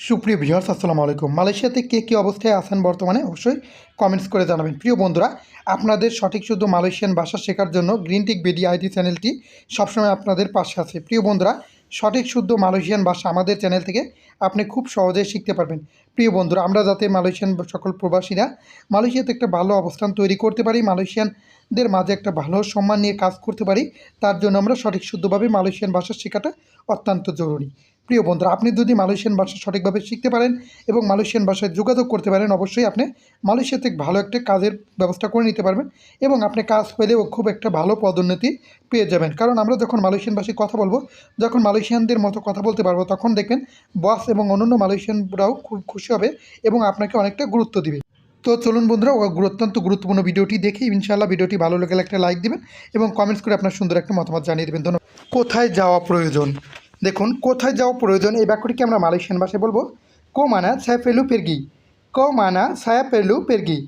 সুপ্রিয় ভিউয়ার্স, আসসালামু আলাইকুম। মালয়েশিয়াতে কে কী অবস্থায় আছেন বর্তমানে অবশ্যই কমেন্টস করে জানাবেন। প্রিয় বন্ধুরা, আপনাদের সঠিক শুদ্ধ মালয়েশিয়ান ভাষা শেখার জন্য গ্রিন টিক বিডি আইডি চ্যানেলটি সবসময় আপনাদের পাশে আছে। প্রিয় বন্ধুরা, সঠিক শুদ্ধ মালয়েশিয়ান ভাষা আমাদের চ্যানেল থেকে আপনি খুব সহজেই শিখতে পারবেন। প্রিয় বন্ধুরা, আমরা যাতে মালয়েশিয়ান সকল প্রবাসীরা মালয়েশিয়াতে একটা ভালো অবস্থান তৈরি করতে পারি, মালয়েশিয়ানদের মাঝে একটা ভালো সম্মান নিয়ে কাজ করতে পারি, তার জন্য আমরা সঠিক শুদ্ধভাবে মালয়েশিয়ান ভাষা শেখাটা অত্যন্ত জরুরি। প্রিয় বন্ধুরা, আপনি যদি মালয়েশিয়ান ভাষা সঠিকভাবে শিখতে পারেন এবং মালয়েশিয়ান ভাষায় যোগাযোগ করতে পারেন, অবশ্যই আপনি মালয়েশিয়াতে ভালো একটা কাজের ব্যবস্থা করে নিতে পারবেন এবং আপনি কাজ পেলেও খুব একটা ভালো পদোন্নতি পেয়ে যাবেন। কারণ আমরা যখন মালয়েশিয়ান ভাষায় কথা বলব, যখন মালয়েশিয়ানদের মতো কথা বলতে পারব, তখন দেখবেন বস এবং অন্যান্য মালয়েশিয়ানরাও খুব খুশি হবে এবং আপনাকে অনেকটা গুরুত্ব দিবে। তো চলুন বন্ধুরা অত্যন্ত গুরুত্বপূর্ণ ভিডিওটি দেখে ইনশাআল্লাহ ভিডিওটি ভালো লাগলে একটা লাইক দিবেন এবং কমেন্টস করে আপনার সুন্দর একটা মতামত জানিয়ে দেবেন। ধন্যবাদ। কোথায় যাওয়া প্রয়োজন? দেখুন, কোথায় যাওয়া প্রয়োজন? এই বাক্যটিকে আমরা মালয়েশিয়ান ভাষায় বলব কো মানা ছায়া পেলু পেরগি কো মানা ছায়া পেলু পেরগি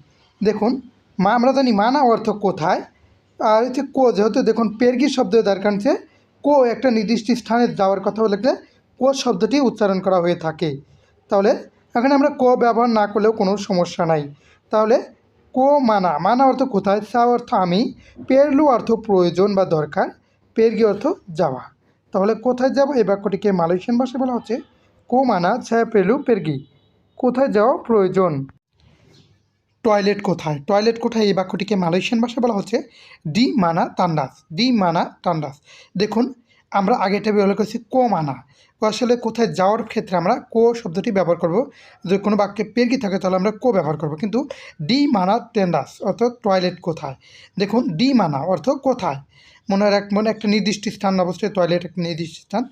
দেখুন, মা আমরা জানি মানা অর্থ কোথায়, আর হচ্ছে কো যেহেতু দেখুন, পেরগি শব্দ তার কারণে কো একটা নির্দিষ্ট স্থানে যাওয়ার কথা বলে কো শব্দটি উচ্চারণ করা হয়ে থাকে। তাহলে এখানে আমরা ক ব্যবহার না করলেও কোনো সমস্যা নাই। তাহলে কো মানা মানা অর্থ কোথায়? সা অর্থ আমি, পেরলু অর্থ প্রয়োজন বা দরকার, পেরগি অর্থ যাওয়া। তাহলে কোথায় যাব? এই বাক্যটিকে মালয়েশিয়ান ভাষায় বলা হচ্ছে কো মানা ছায়া পেলু পেরগি। কোথায় যাওয়া প্রয়োজন? টয়লেট কোথায়? টয়লেট কোথায়? এই বাক্যটিকে মালয়েশিয়ান ভাষায় বলা হচ্ছে ডি মানা তান্ডাস। ডি মানা তান্ডাস। দেখুন, আমরা আগেটা ব্যবহার করছি কো মানা আসলে কোথায় যাওয়ার ক্ষেত্রে আমরা কো শব্দটি ব্যবহার করব। যদি কোনো বাক্যে পেরগি থাকে, তাহলে আমরা কো ব্যবহার করব। কিন্তু ডি মানা টেন্ডাস অর্থাৎ টয়লেট কোথায়? দেখুন, ডি মানা অর্থ কোথায়? মনে রাখ মনে একটা নির্দিষ্ট স্থান অবশ্যই টয়লেট একটা নির্দিষ্ট স্থান,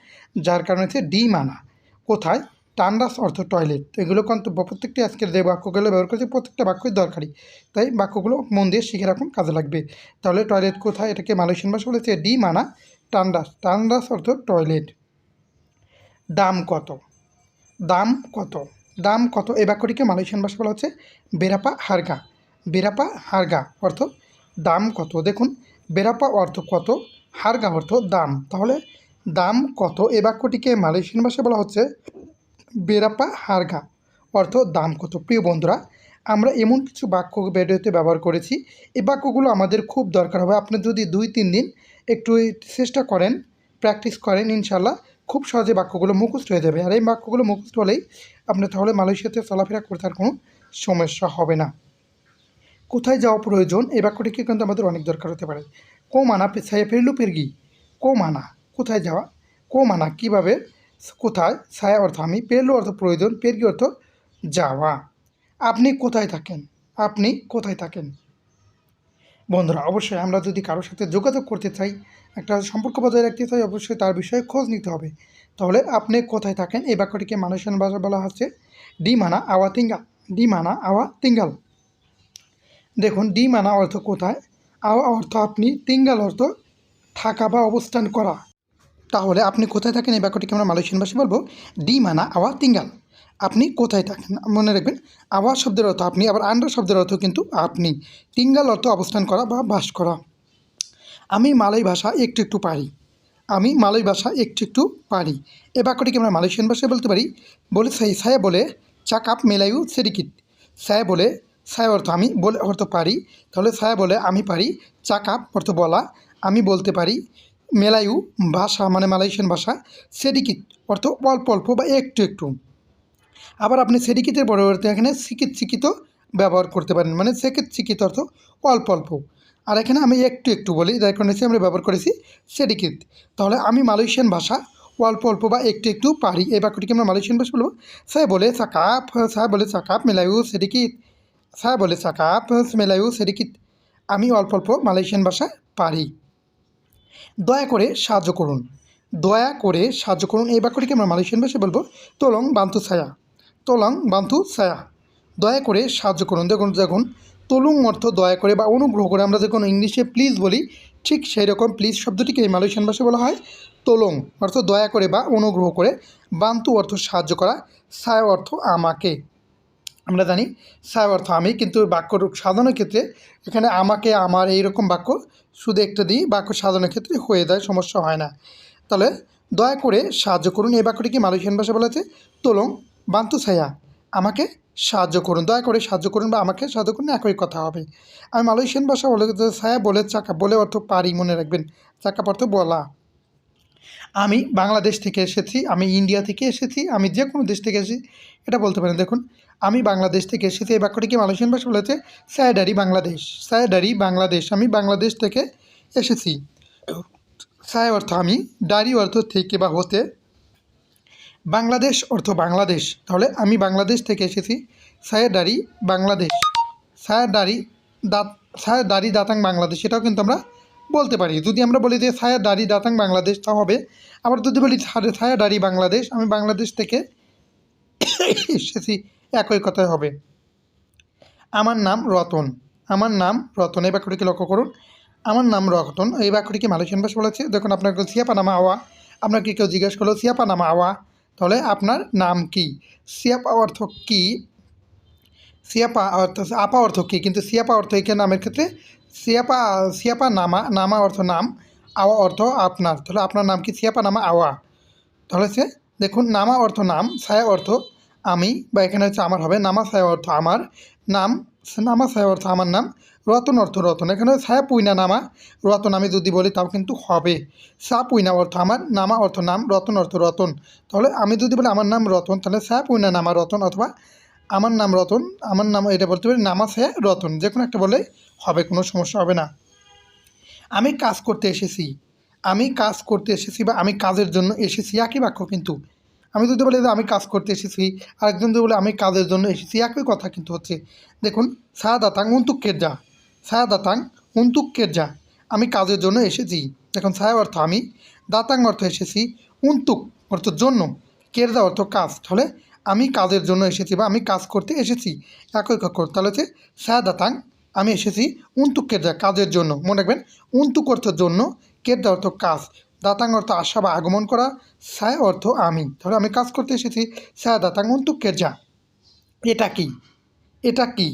যার কারণে হচ্ছে ডি মানা কোথায়? টান্ডাস অর্থ টয়লেট তো এগুলো কিন্তু প্রত্যেকটি আজকের যে বাক্যগুলো ব্যবহার করছে, প্রত্যেকটা বাক্যই দরকারি। তাই বাক্যগুলো মন দিয়ে শিখে রাখুন, কাজে লাগবে। তাহলে টয়লেট কোথায়? এটাকে মালয়েশিয়ান ভাষা বলেছে ডি মানা টান্ডাস টান্ডাস অর্থ টয়লেট দাম কত? দাম কত? দাম কত? এই বাক্যটিকে মালয়েশিয়ান ভাষা বলা হচ্ছে বেরাপা হারগা। বেরাপা হারগা অর্থ দাম কত? দেখুন বেরাপা অর্থ কত হারগা অর্থ দাম। তাহলে দাম কত? এই বাক্যটিকে মালয়েশিয়ান ভাষায় বলা হচ্ছে বেরাপা হারগা। অর্থ দাম কত? প্রিয় বন্ধুরা, আমরা এমন কিছু বাক্য ভিডিওতে ব্যবহার করেছি। এই বাক্যগুলো আমাদের খুব দরকার হবে। আপনি যদি দুই, তিন দিন একটু চেষ্টা করেন, প্র্যাকটিস করেন ইনশাল্লাহ খুব সহজে বাক্যগুলো মুখস্থ হয়ে যাবে। আর এই বাক্যগুলো মুখস্থ হলেই আপনি তাহলে মালয়েশিয়াতে চলাফেরা করতে আর কোনো সমস্যা হবে না। কোথায় যাওয়া প্রয়োজন? এই বাক্যটিকে কিন্তু আমাদের অনেক দরকার হতে পারে। কো মানা ছায়া ফেরলু পেরগি কো মানা, কোথায় যাওয়া? কো মানা, কীভাবে? কোথায়? ছায়া অর্থ আমি। পেরলু অর্থ প্রয়োজন পেরগি অর্থ যাওয়া। আপনি কোথায় থাকেন? আপনি কোথায় থাকেন? বন্ধুরা, অবশ্যই আমরা যদি কারোর সাথে যোগাযোগ করতে চাই, একটা সম্পর্ক বজায় রাখতে চাই, অবশ্যই তার বিষয়ে খোঁজ নিতে হবে। তাহলে আপনি কোথায় থাকেন? এই বাক্যটিকে মানুষের বলা হচ্ছে, ডি মানা আওয়া তিঙ্গাল, ডি মানা আওয়া তিঙ্গাল। দেখুন ডি মানা অর্থ কোথায়? আওয়া অর্থ আপনি তিঙ্গাল অর্থ থাকা বা অবস্থান করা। তাহলে আপনি কোথায় থাকেন? এই বাক্যটিকে আমরা মালয়েশিয়ান ভাষায় বলব ডি মানা আওয়া, তিঙ্গাল। আপনি কোথায় থাকেন? মনে রাখবেন, আওয়া শব্দের অর্থ আপনি, আবার আন্ডার শব্দের অর্থ কিন্তু আপনি। তিঙ্গাল অর্থ অবস্থান করা বা বাস করা। আমি মালয় ভাষা একটু একটু পারি। আমি মালয় ভাষা একটু একটু পারি। এ বাক্যটিকে আমরা মালয়েশিয়ান ভাষায় বলতে পারি। বলে সাই সায়া বলে, চাকাপ মেলাইউ সেরিকিট সায়া বলে সায়া অর্থ আমি বলে অর্থ পারি। তাহলে সায়া বলে আমি পারি চাকাপ অর্থ বলা, আমি বলতে পারি, মেলায়ু ভাষা মানে মালয়েশিয়ান ভাষা সেডিকিট অর্থ অল্প অল্প বা একটু একটু। আবার আপনি সেডিকিতের পরিবর্তে এখানে শিক্ষিত শিক্ষিত ব্যবহার করতে পারেন মানে সেকেত শিক্ষিত অর্থ অল্প অল্প। আর এখানে আমি একটু একটু বলি, যার কারণে আমরা ব্যবহার করেছি সেডিকিত। তাহলে আমি মালয়েশিয়ান ভাষা অল্প অল্প বা একটু একটু পারি। এই বাক্যটিকে আমরা মালয়েশিয়ান ভাষা বলব। সায় বলে সাকাপ সায় বলে সাকাপ মেলায়ু, সেডিকিত। বলে সাকাপ মেলায়ু সেডিকিত আমি অল্প অল্প মালয়েশিয়ান ভাষা পারি। দয়া করে সাহায্য করুন। দয়া করে সাহায্য করুন। এই বাক্যটিকে আমরা মালয়েশিয়ান ভাষায় বলব, তোলং বান্তু ছায়া। তোলং বান্তু ছায়া। দয়া করে সাহায্য করুন। দেখুন দেখুন, তলুং অর্থ দয়া করে বা অনুগ্রহ করে আমরা যখন ইংলিশে প্লিজ বলি, ঠিক সেই রকম প্লিজ শব্দটিকে মালয়েশিয়ান ভাষায় বলা হয় তোলং। অর্থ দয়া করে বা অনুগ্রহ করে। বান্তু অর্থ সাহায্য করা, ছায়া অর্থ আমাকে। আমরা জানি সায় অর্থ, আমি কিন্তু বাক্য সাধনের ক্ষেত্রে এখানে আমাকে, আমার এইরকম বাক্য শুধু একটা দিই, বাক্য সাধনের ক্ষেত্রে হয়ে যায়, সমস্যা হয় না। তাহলে দয়া করে সাহায্য করুন, এই বাক্যটি কি মালয়েশিয়ান ভাষা বলা হচ্ছে তোলং বান্তু ছায়া, আমাকে সাহায্য করুন, দয়া করে সাহায্য করুন বা আমাকে সাহায্য করুন, একই কথা হবে। আমি মালয়েশিয়ান ভাষা বলে, ছায়া বলে চাকা, বলে অর্থ পারি, মনে রাখবেন। চাকা অর্থ বলা। আমি বাংলাদেশ থেকে এসেছি, আমি ইন্ডিয়া থেকে এসেছি, আমি যে কোনো দেশ থেকে এসেছি এটা বলতে পারেন, দেখুন, আমি বাংলাদেশ থেকে এসেছি, এই বাক্যটিকে মালয়েশিয়ান ভাষা বলেছে স্যাডারি বাংলাদেশ স্যাডারি বাংলাদেশ, আমি বাংলাদেশ থেকে এসেছি। সায় অর্থ আমি, ডারি অর্থ থেকে বা হতে। বাংলাদেশ অর্থ বাংলাদেশ, তাহলে আমি বাংলাদেশ থেকে এসেছি সায়ের ডারি বাংলাদেশ। সায়ের ডারি দাঁত সায়ের দাড়ি দাতাং বাংলাদেশ, এটাও কিন্তু আমরা বলতে পারি। যদি আমরা বলি যে সায়ের দাড়ি দাতাং বাংলাদেশ, তা হবে। আবার যদি বলি সায়ের দাড়ি বাংলাদেশ, আমি বাংলাদেশ থেকে এসেছি, একই কথাই হবে। আমার নাম রতন। আমার নাম রতন। এই বাক্যটিকে লক্ষ্য করুন। আমার নাম রতন। এই বাক্যটিকে মালয়েশিয়ান ভাষা বলেছে। দেখুন আপনাকে সিয়াপা নামা আওয়া। আপনাকে কেউ জিজ্ঞেস করল সিয়াপা নামা আওয়া? তাহলে আপনার নাম কি? সিয়াপা অর্থ কি? সিয়াপা অর্থ, আপা অর্থ কি? কিন্তু সিয়াপা অর্থ এখানে নামের ক্ষেত্রে সিয়াপা সিয়াপা নামা নামা অর্থ নাম, আওয়া অর্থ আপনার। তাহলে আপনার নাম কি সিয়াপা, নামা, আওয়া? তাহলে সে, দেখুন, নামা অর্থ নাম, ছায়া অর্থ আমি, বা এখানে হচ্ছে আমার হবে, নামা ছায়া অর্থ আমার নাম, নামা ছায়া অর্থ আমার নাম, রতন অর্থ রতন। এখানে ছায়া পুইনা, নামা রতন আমি যদি বলি, তাও কিন্তু হবে। সা পুইনা অর্থ আমার, নামা অর্থ নাম, রতন অর্থ রতন। তাহলে আমি যদি বলি আমার নাম রতন, তাহলে সা পুইনা, নামা রতন অথবা আমার নাম রতন, আমার নাম, এটা বলতে পারি নামা ছায়া রতন, যে কোনো একটা বলে হবে, কোনো সমস্যা হবে না। আমি কাজ করতে এসেছি, আমি কাজ করতে এসেছি বা আমি কাজের জন্য এসেছি, একই বাক্য কিন্তু। আমি যদি বলি যে আমি কাজ করতে এসেছি, আরেকজন যদি বলে আমি কাজের জন্য এসেছি, একই কথা কিন্তু হচ্ছে। দেখুন সা দাতাং উন্তুকের যা সা দাতাং উন্তুকের যা, আমি কাজের জন্য এসেছি। দেখুন ছায়া অর্থ আমি, দাতাং অর্থ এসেছি, উন্তুক অর্থ জন্য কেরদা অর্থ কাজ, তাহলে আমি কাজের জন্য এসেছি বা আমি কাজ করতে এসেছি, একই অক্ষর। তাহলে হচ্ছে সা দাতাং আমি এসেছি উন্তুক কেরদা কাজের জন্য। মনে রাখবেন, উন্তুক অর্থের জন্য কেরদা অর্থ কাজ। দাতাং অর্থ আশা বা আগমন করা, সায় অর্থ আমি। তাহলে আমি কাজ করতে এসেছি, সায়া দাতাং উন্তুক কেরজা এটা কি? এটা কি?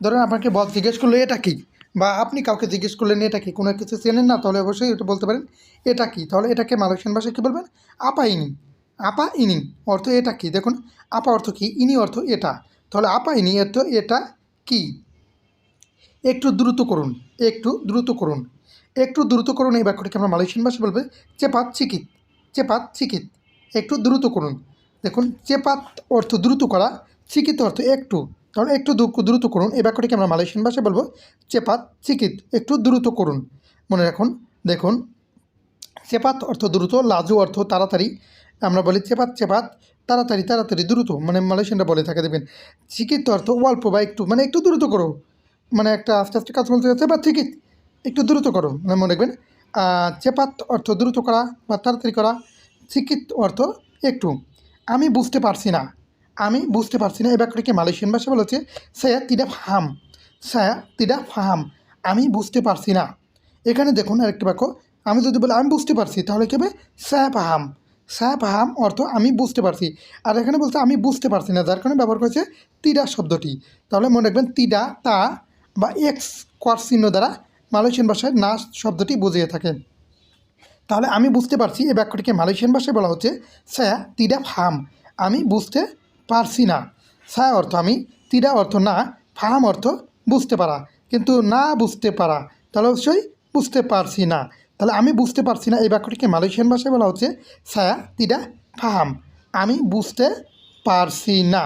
ধরেন আপনাকে বল জিজ্ঞেস করল, এটা কি? বা আপনি কাউকে জিজ্ঞেস করলেন, এটা কি? কোনো কিছু চেনেন না, তাহলে অবশ্যই এটা বলতে পারেন, এটা কি? তাহলে এটাকে মালয়েশিয়ান ভাষায় কী বলবেন? আপা ইনি আপা ইনি অর্থ এটা কি? দেখুন, আপা অর্থ কি, ইনি অর্থ এটা। তাহলে আপা ইনি অর্থ এটা কি? একটু দ্রুত করুন, একটু দ্রুত করুন। একটু দ্রুত করুন, এই বাক্যটিকে আমরা মালয়েশিয়ান ভাষায় বলবে চেপাত চিকিত চেপাত চিকিত একটু দ্রুত করুন। দেখুন, চেপাত অর্থ দ্রুত করা, চিকিত অর্থ একটু। তাহলে একটু দ্রুত করুন, এই বাক্যটিকে আমরা মালয়েশিয়ান ভাষায় বলব চেপাত চিকিত একটু দ্রুত করুন। মনে রাখুন, দেখুন চেপাত অর্থ দ্রুত, লাজু অর্থ তাড়াতাড়ি। আমরা বলি চেপাত চেপাত, তাড়াতাড়ি তাড়াতাড়ি, দ্রুত। মানে মালয়েশিয়ানরা বলে থাকে দেখবেন। চিকিত অর্থ অল্প বা একটু মানে একটু দ্রুত করো। মানে একটা আস্তে আস্তে কাজ বলতে যাচ্ছে বা চিকিত একটু দ্রুত করো। মানে মনে রাখবেন চেপাত অর্থ দ্রুত করা বা তাড়াতাড়ি করা চিকিত অর্থ একটু। আমি বুঝতে পারছি না, আমি বুঝতে পারছি না। এই বাক্যটিকে মালয়েশিয়ান ভাষা বলেছে? সায়া তিডা ফাহাম, সায়া তিডা ফাহাম, আমি বুঝতে পারছি না। এখানে দেখুন আরেকটি বাক্য আমি যদি বলি, আমি বুঝতে পারছি, তাহলে কী হবে? সায়া পাহাম সায়া পাহাম অর্থ আমি বুঝতে পারছি। আর এখানে বলতে আমি বুঝতে পারছি না, যার কারণে ব্যবহার করেছে তিডা শব্দটি। তাহলে মনে রাখবেন তিডা তা বা এক্স কর চিহ্ন দ্বারা মালয়েশিয়ান ভাষায় না শব্দটি বুঝিয়ে থাকে। তাহলে আমি বুঝতে পারছি, এই বাক্যটিকে মালয়েশিয়ান ভাষায় বলা হচ্ছে সায়া তিডা ফাহাম। আমি বুঝতে পারছি না। সায়া অর্থ আমি তিডা অর্থ না, ফাহাম অর্থ বুঝতে পারা। কিন্তু না বুঝতে পারা, তাহলে অবশ্যই বুঝতে পারছি না। তাহলে আমি বুঝতে পারছি না, এই বাক্যটিকে মালয়েশিয়ান ভাষায় বলা হচ্ছে? সায়া তিডা ফাহাম। আমি বুঝতে পারছি না।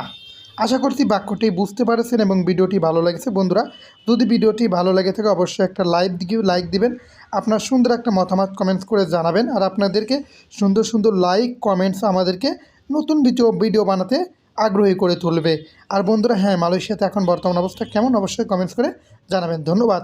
আশা করছি বাক্যটি বুঝতে পারছেন এবং ভিডিওটি ভালো লেগেছে। বন্ধুরা, যদি ভিডিওটি ভালো লেগে থাকে, অবশ্যই একটা লাইক দিকে, লাইক দিবেন। আপনার সুন্দর একটা মতামত কমেন্টস করে জানাবেন। আর আপনাদেরকে সুন্দর সুন্দর লাইক কমেন্টস আমাদেরকে নতুন ভিডিও ভিডিও বানাতে আগ্রহী করে তুলবে। আর বন্ধুরা হ্যাঁ মালয়েশিয়াতে এখন বর্তমান অবস্থা কেমন? অবশ্যই কমেন্টস করে জানাবেন। ধন্যবাদ।